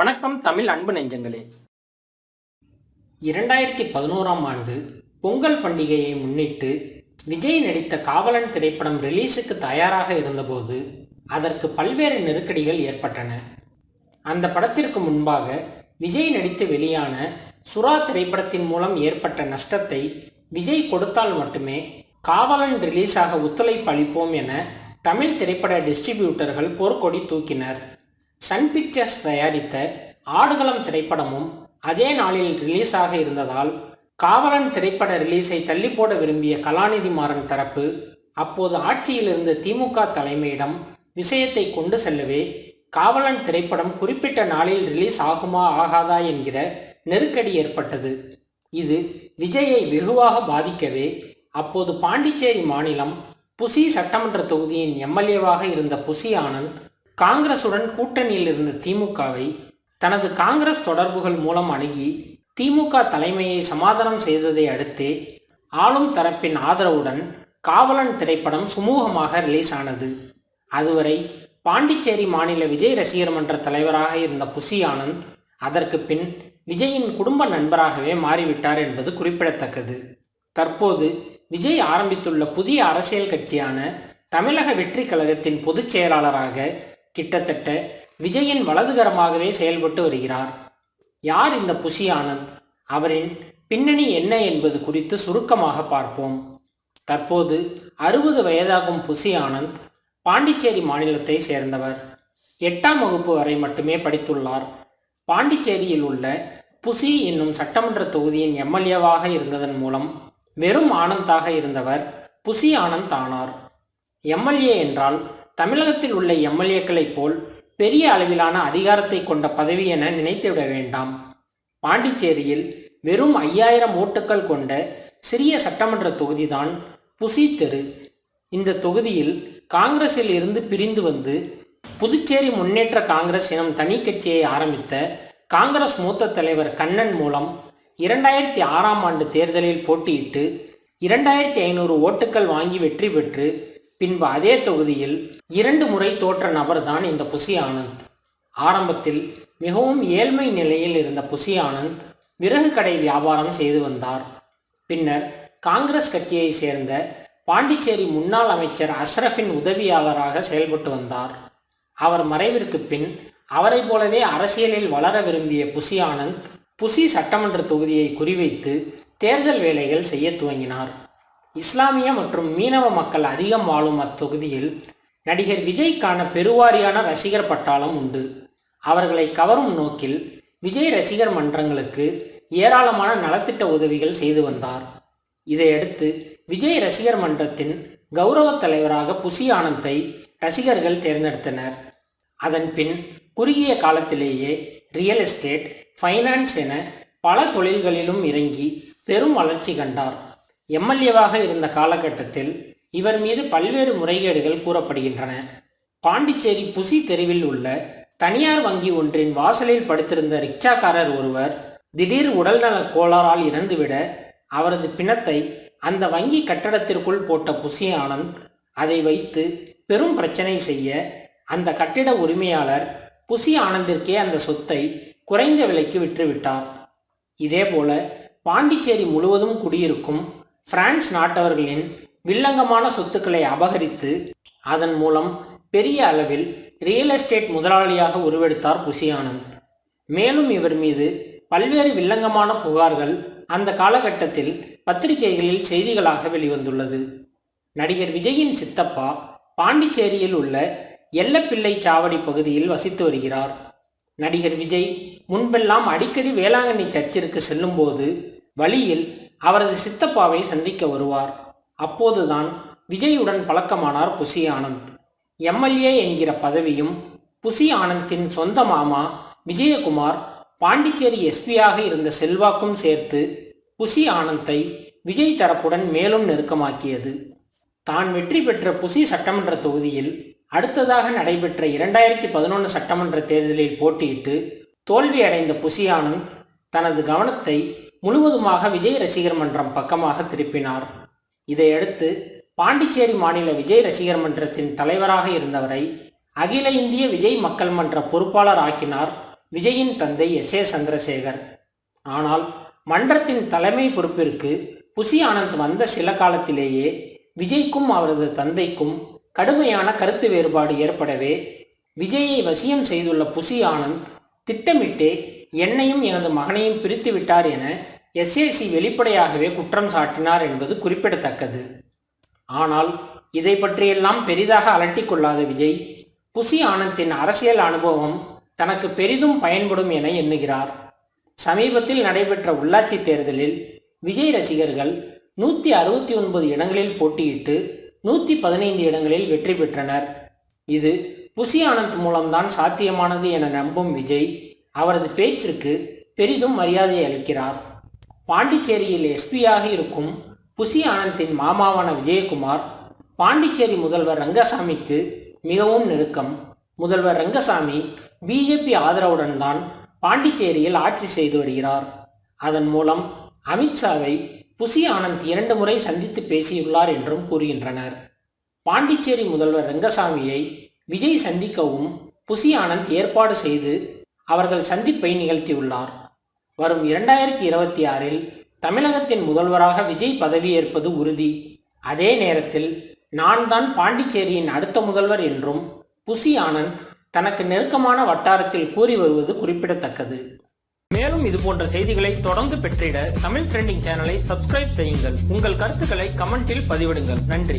வணக்கம் தமிழ் அன்பு நெஞ்சங்களே. இரண்டாயிரத்தி பதினோராம் ஆண்டு பொங்கல் பண்டிகையை முன்னிட்டு விஜய் நடித்த காவலன் திரைப்படம் ரிலீஸுக்கு தயாராக இருந்தபோது அதற்கு பல்வேறு நெருக்கடிகள் ஏற்பட்டன. அந்த படத்திற்கு முன்பாக விஜய் நடித்து வெளியான சுறா திரைப்படத்தின் மூலம் ஏற்பட்ட நஷ்டத்தை விஜய் கொடுத்தால் மட்டுமே காவலன் ரிலீஸாக ஒத்துழைப்பு அளிப்போம் என தமிழ் திரைப்பட டிஸ்ட்ரிபியூட்டர்கள் போர்க்கொடி தூக்கினர். சன் பிக்சர்ஸ் தயாரித்த ஆடுகளம் திரைப்படமும் அதே நாளில் ரிலீஸ் ஆக இருந்ததால் காவலன் திரைப்பட ரிலீஸை தள்ளி போட விரும்பிய கலாநிதி மாறன் தரப்பு அப்போது ஆட்சியில் இருந்த திமுக தலைமையிடம் விஷயத்தை கொண்டு செல்லவே காவலன் திரைப்படம் குறிப்பிட்ட நாளில் ரிலீஸ் ஆகுமா ஆகாதா என்கிற நெருக்கடி ஏற்பட்டது. இது விஜயை வெகுவாக பாதிக்கவே அப்போது பாண்டிச்சேரி மாநிலம் புசி சட்டமன்ற தொகுதியின் எம்எல்ஏவாக இருந்த புசி ஆனந்த் காங்கிரசுடன் கூட்டணியில் இருந்த திமுகவை தனது காங்கிரஸ் தொடர்புகள் மூலம் அணுகி திமுக தலைமையை சமாதானம் செய்ததை அடுத்தே ஆளும் தரப்பின் ஆதரவுடன் காவலன் திரைப்படம் சுமூகமாக ரிலீஸ் ஆனது. அதுவரை பாண்டிச்சேரி மாநில விஜய் ரசிகர் மன்ற தலைவராக இருந்த புசி ஆனந்த் அதற்கு பின் விஜயின் குடும்ப நண்பராகவே மாறிவிட்டார் என்பது குறிப்பிடத்தக்கது. தற்போது விஜய் ஆரம்பித்துள்ள புதிய அரசியல் கட்சியான தமிழக வெற்றி கழகத்தின் பொதுச் செயலாளராக கிட்டத்தட்ட விஜயின் வலதுகரமாகவே செயல்பட்டு வருகிறார். யார் இந்த புஷி ஆனந்த்? அவரின் பின்னணி என்ன என்பது குறித்து சுருக்கமாக பார்ப்போம். தற்போது அறுபது வயதாகும் புஷி ஆனந்த் பாண்டிச்சேரி மாநிலத்தை சேர்ந்தவர். எட்டாம் வகுப்பு வரை மட்டுமே படித்துள்ளார். பாண்டிச்சேரியில் உள்ள புசி என்னும் சட்டமன்ற தொகுதியின் எம்எல்ஏவாக இருந்ததன் மூலம் வெறும் ஆனந்தாக இருந்தவர் புசி ஆனந்த் ஆனார். எம்எல்ஏ என்றால் தமிழகத்தில் உள்ள எம்எல்ஏக்களைப் போல் பெரிய அளவிலான அதிகாரத்தை கொண்ட பதவி என நினைத்துவிட வேண்டாம். பாண்டிச்சேரியில் வெறும் ஐயாயிரம் ஓட்டுக்கள் கொண்ட சிறிய சட்டமன்ற தொகுதிதான் புசி தெரு. இந்த தொகுதியில் காங்கிரஸில் இருந்து பிரிந்து வந்து புதுச்சேரி முன்னேற்ற காங்கிரஸ் எனும் தனி கட்சியை ஆரம்பித்த காங்கிரஸ் மூத்த தலைவர் கண்ணன் மூலம் இரண்டாயிரத்தி ஆறாம் ஆண்டு தேர்தலில் போட்டியிட்டு இரண்டாயிரத்தி ஐநூறு ஓட்டுக்கள் வாங்கி வெற்றி பெற்று பின்பு அதே தொகுதியில் இரண்டு முறை தோற்ற நபர்தான் இந்த புசி ஆனந்த். ஆரம்பத்தில் மிகவும் ஏழ்மை நிலையில் இருந்த புசி ஆனந்த் விறகு கடை வியாபாரம் செய்து வந்தார். பின்னர் காங்கிரஸ் கட்சியை சேர்ந்த பாண்டிச்சேரி முன்னாள் அமைச்சர் அஸ்ரஃபின் உதவியாளராக செயல்பட்டு வந்தார். அவர் மறைவிற்கு பின் அவரைப் போலவே அரசியலில் வளர விரும்பிய புசி ஆனந்த் புசி சட்டமன்ற தொகுதியை குறிவைத்து தேர்தல் வேலைகள் செய்ய துவங்கினார். இஸ்லாமிய மற்றும் மீனவ மக்கள் அதிகம் வாழும் அத்தொகுதியில் நடிகர் விஜய்க்கான பெருவாரியான ரசிகர் பட்டாளம் உண்டு. அவர்களை கவரும் நோக்கில் விஜய் ரசிகர் மன்றங்களுக்கு ஏராளமான நலத்திட்ட உதவிகள் செய்து வந்தார். இதையடுத்து விஜய் ரசிகர் மன்றத்தின் கௌரவ தலைவராக புசி ஆனந்தை ரசிகர்கள் தேர்ந்தெடுத்தனர். அதன் பின் குறுகிய காலத்திலேயே ரியல் எஸ்டேட் ஃபைனான்ஸ் என பல தொழில்களிலும் இறங்கி பெரும் வளர்ச்சி கண்டார். எம்எல்ஏவாக இருந்த காலகட்டத்தில் இவர் மீது பல்வேறு முறைகேடுகள் கூறப்படுகின்றன. பாண்டிச்சேரி புசி தெருவில் உள்ள தனியார் வங்கி ஒன்றின் வாசலில் படுத்திருந்த ரிக்ஷாக்காரர் ஒருவர் திடீர் உடல்நலக் கோளாறால் இறந்துவிட அவரது பிணத்தை அந்த வங்கி கட்டடத்திற்குள் போட்ட புசி ஆனந்த் அதை வைத்து பெரும் பிரச்சனை செய்ய அந்த கட்டிட உரிமையாளர் புசி ஆனந்திற்கே அந்த சொத்தை குறைந்த விலைக்கு விற்றுவிட்டார். இதேபோல பாண்டிச்சேரி முழுவதும் குடியிருக்கும் பிரான்ஸ் நாட்டவர்களின் வில்லங்கமான சொத்துக்களை அபகரித்து அதன் மூலம் பெரிய அளவில் ரியல் எஸ்டேட் முதலாளியாக உருவெடுத்தார் புசி ஆனந்த் மேலும் இவர் மீது பல்வேறு வில்லங்கமான புகார்கள் அந்த காலகட்டத்தில் பத்திரிகைகளில் செய்திகளாக வெளிவந்துள்ளது. நடிகர் விஜயின் சித்தப்பா பாண்டிச்சேரியில் உள்ள எல்லப்பிள்ளை சாவடி பகுதியில் வசித்து வருகிறார். நடிகர் விஜய் முன்பெல்லாம் அடிக்கடி வேளாங்கண்ணி சர்ச்சிற்கு செல்லும்போது வழியில் அவரது சித்தப்பாவை சந்திக்க வருவார். அப்போதுதான் விஜயுடன் பழக்கமானார் புசி ஆனந்த். எம்எல்ஏ என்கிற பதவியும் புசி ஆனந்தின் சொந்த மாமா விஜயகுமார் பாண்டிச்சேரி எஸ்பியாக இருந்த செல்வாக்கும் சேர்த்து புசி ஆனந்தை விஜய் தரப்புடன் மேலும் நெருக்கமாக்கியது. தான் வெற்றி பெற்ற புசி சட்டமன்ற தொகுதியில் அடுத்ததாக நடைபெற்ற இரண்டாயிரத்தி பதினொன்று சட்டமன்ற தேர்தலில் போட்டியிட்டு தோல்வியடைந்த புசி ஆனந்த் தனது கவனத்தை முழுவதுமாக விஜய் ரசிகர் மன்றம் பக்கமாக திருப்பினார். இதையடுத்து பாண்டிச்சேரி மாநில விஜய் ரசிகர் மன்றத்தின் தலைவராக இருந்தவரை அகில இந்திய விஜய் மக்கள் மன்ற பொறுப்பாளர் ஆக்கினார் விஜயின் தந்தை எஸ் ஏ சந்திரசேகர். ஆனால் மன்றத்தின் தலைமை பொறுப்பிற்கு புசி ஆனந்த் வந்த சில காலத்திலேயே விஜய்க்கும் அவரது தந்தைக்கும் கடுமையான கருத்து வேறுபாடு ஏற்படவே விஜயை வசியம் செய்துள்ள புசி ஆனந்த் திட்டமிட்டே என்னையும் எனது மகனையும் பிரித்து விட்டார் என எஸ்ஏசி வெளிப்படையாகவே குற்றம் சாட்டினார் என்பது குறிப்பிடத்தக்கது. ஆனால் இதை பற்றியெல்லாம் பெரிதாக அலட்டிக் கொள்ளாத விஜய் புசி ஆனந்தின் அரசியல் அனுபவம் தனக்கு பெரிதும் பயன்படும் என எண்ணுகிறார். சமீபத்தில் நடைபெற்ற உள்ளாட்சி தேர்தலில் விஜய் ரசிகர்கள் நூற்றி அறுபத்தி ஒன்பது இடங்களில் போட்டியிட்டு நூற்றி பதினைந்து இடங்களில் வெற்றி பெற்றனர். இது புசி ஆனந்த் மூலம்தான் சாத்தியமானது என நம்பும் விஜய் அவரது பேச்சிற்கு பெரிதும் மரியாதை அளிக்கிறார். பாண்டிச்சேரியில் எஸ்பியாக இருக்கும் புசி ஆனந்தின் மாமாவான விஜயகுமார் பாண்டிச்சேரி முதல்வர் ரங்கசாமிக்கு மிகவும் நெருக்கம். முதல்வர் ரங்கசாமி பிஜேபி ஆதரவுடன் தான் பாண்டிச்சேரியில் ஆட்சி செய்து வருகிறார். அதன் மூலம் அமித்ஷாவை புசி ஆனந்த் இரண்டு முறை சந்தித்து பேசியுள்ளார் என்றும் கூறுகின்றனர். பாண்டிச்சேரி முதல்வர் ரங்கசாமியை விஜய் சந்திக்கவும் புசி ஆனந்த் ஏற்பாடு செய்து அவர்கள் சந்திப்பை நிகழ்த்தியுள்ளார். வரும் இரண்டாயிரத்தி இருபத்தி ஆறில் தமிழகத்தின் முதல்வராக விஜய் பதவியேற்பது உறுதி. அதே நேரத்தில் நான் தான் பாண்டிச்சேரியின் அடுத்த முதல்வர் என்றும் புசி ஆனந்த் தனக்கு நெருக்கமான வட்டாரத்தில் கூறி வருவது குறிப்பிடத்தக்கது. மேலும் இது போன்ற செய்திகளை தொடர்ந்து பெற்றிட தமிழ் ட்ரெண்டிங் சேனலை சப்ஸ்கிரைப் செய்யுங்கள். உங்கள் கருத்துக்களை கமெண்டில் பதிவிடுங்கள். நன்றி.